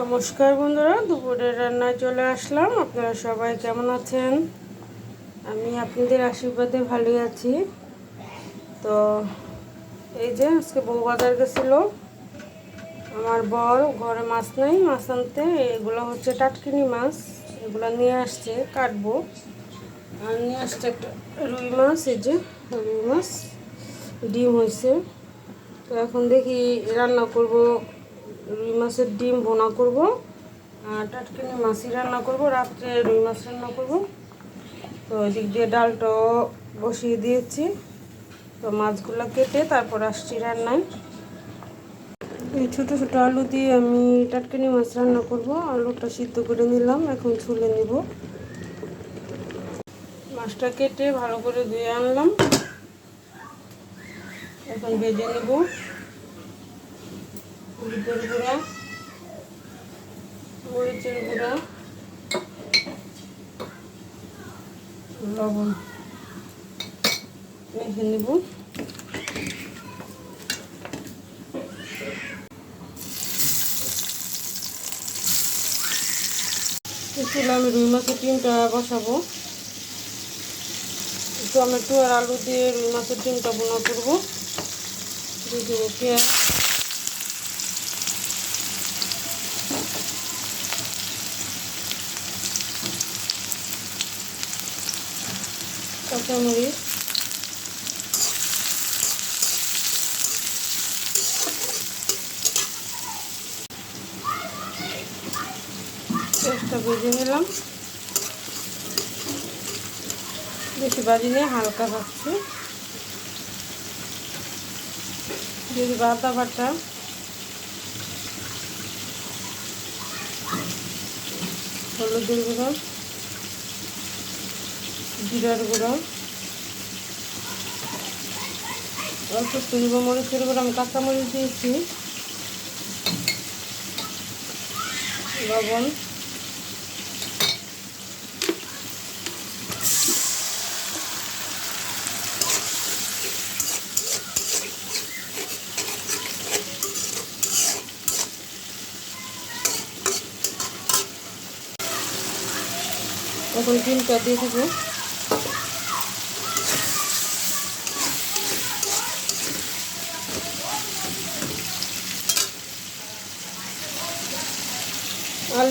নমস্কার বন্ধুরা দুপুরের রান্নায় চলে আসলাম। আপনারা সবাই কেমন আছেন? আমি আপনাদের আশীর্বাদে ভালোই আছি। তো এই যে আজকে বউ বাজার গেছিল। আমার বর ঘরে মাছ নেই, মাছ আনতে। এগুলো হচ্ছে টাটকিনি মাছ। এগুলো নিয়ে আসছে, কাটবো। আর নিয়ে আসছে একটা রুই মাছ, এই যে রুই মাছ। ডিম হয়েছে। তো এখন দেখি রান্না করব রুই মাছের ডিম ভোনা করব টাটকিনি মাছই রান্না করব, রাত্রে রুই মাছ রান্না করব। তো এদিক দিয়ে ডালটাও বসিয়ে দিয়েছি। তো মাছগুলো কেটে তারপর আসছি রান্নায়। এই ছোটো ছোটো আলু দিয়ে আমি টাটকিনি মাছ রান্না করব। আলুটা সিদ্ধ করে নিলাম, এখন ছুলে নিব। মাছটা কেটে ভালো করে ধুয়ে আনলাম। এখন ভেজে নেব। হলুদের গুঁড়া, মরিচের গুঁড়া, লবণ মেখে নেব। চুলে আমি রুই মাছের ডিমটা বসাবো। টমেটো আর আলু দিয়ে রুই মাছের ডিমটা বোনা করব। দিয়ে পেঁয়াজ। কাঁচামরিচ। পেঁয়াজটা ভেজে নিলাম। বেশি বাজি নিয়ে হালকা ভাজছি। যদি বাদা বাটা। হলুদের গুঁড়ো। জিরার গুঁড়ো, অল্প তুলব মরিচের গুঁড়ো, আমি কাঁচা মরিচ দিয়েছি, লবণ, এখন ডিমটা দিয়ে দেবো।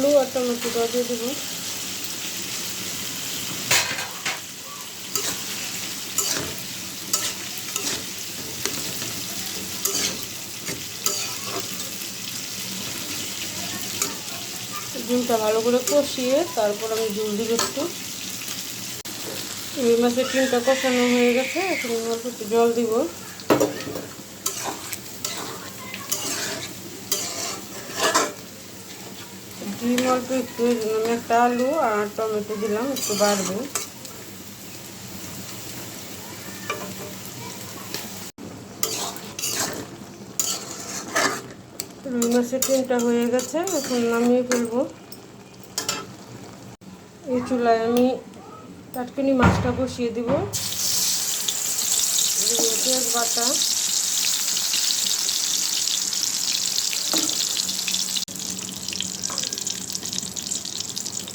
আলু আর টমেটোটা দিয়ে দেবো। ডিমটা ভালো করে কষিয়ে তারপর আমি জল দিব একটু। রুই মাছের ডিমটা কষানো হয়ে গেছে, এখন অল্প একটু জল দিব ডিম অল্প একটু একটা আলু আর টমেটো দিলাম, একটু বাড়বে। রুই ডিমটা হয়ে গেছে, এখন নামিয়ে ফেলব। এই চুলায় আমি টাটকিনি মাছটা বসিয়ে দিব। বাটা।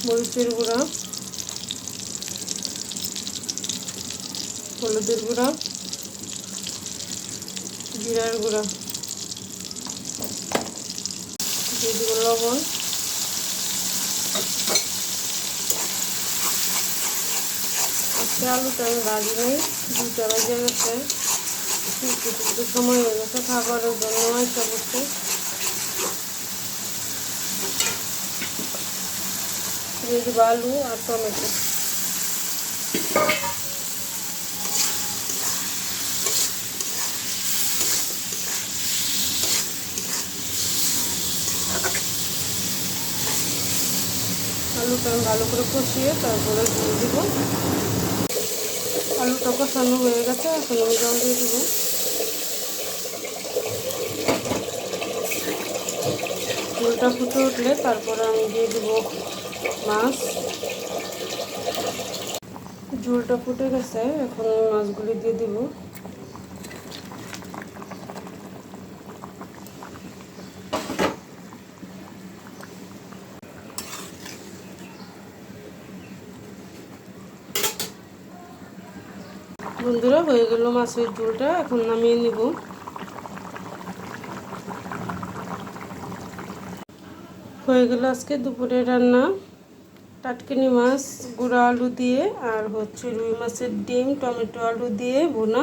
মরিচের গুঁড়া। হলুদের গুঁড়া। জিরার গুঁড়া। লবণ। আলুটা আমি ভাজি নেই দুটা বাজে গেছে সময় হয়ে গেছে, খাবারের জন্য আইসা করছে দিয়ে আলু আর টমেটো আলুটা আমি ভালো করে কষিয়ে তারপরে জল দিব আলুটা কষানো হয়ে গেছে এখন আমি জল দিয়ে দেবো জলটা ফুটে উঠলে তারপরে আমি দিয়ে দেবো মাছ। ঝোলটা ফুটে গেছে, এখন মাছগুলি দিয়ে দিব। বন্ধুরা, হয়ে গেল মাছের ঝোলটা এখন নামিয়ে নিব। হয়ে গেল আজকে দুপুরে রান্না। টাটকিনি মাছ, গুঁড়া আলু দিয়ে আর হচ্ছে রুই মাছের ডিম, টমেটো আলু দিয়ে বোনা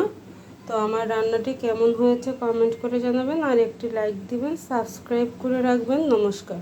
তো আমার রান্নাটি কেমন হয়েছে কমেন্ট করে জানাবেন আর একটি লাইক দিবেন সাবস্ক্রাইব করে রাখবেন। নমস্কার।